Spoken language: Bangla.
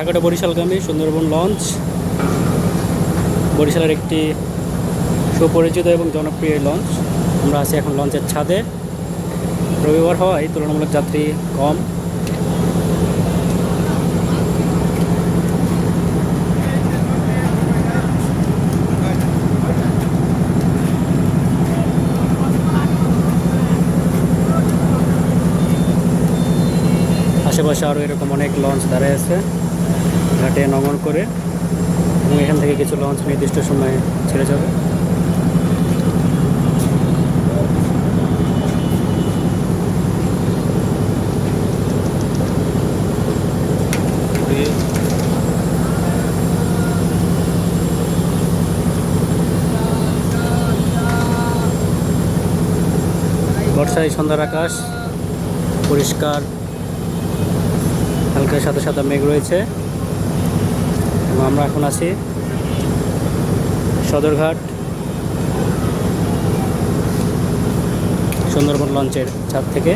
কুয়াকাটা বরিশালগামী সুন্দরবন লঞ্চ। বরিশালের একটি সুপরিচিত এবং জনপ্রিয় লঞ্চ। আমরা আছি এখন লঞ্চের ছাদে। রবিবার হওয়ায় তুলনামূলক যাত্রী কম। আশেপাশে আরও এরকম অনেক লঞ্চ দাঁড়ায় আছে। ঘাটে নমন করে এবং এখান থেকে কিছু লঞ্চ নির্দিষ্ট সময়ে ছেড়ে যাবে। বর্ষায় সন্ধ্যার আকাশ পরিষ্কার, হালকা সাদা সাদা মেঘ রয়েছে। এবং আমরা এখন আছি সদরঘাট সুন্দরবন লঞ্চের ছাদ থেকে।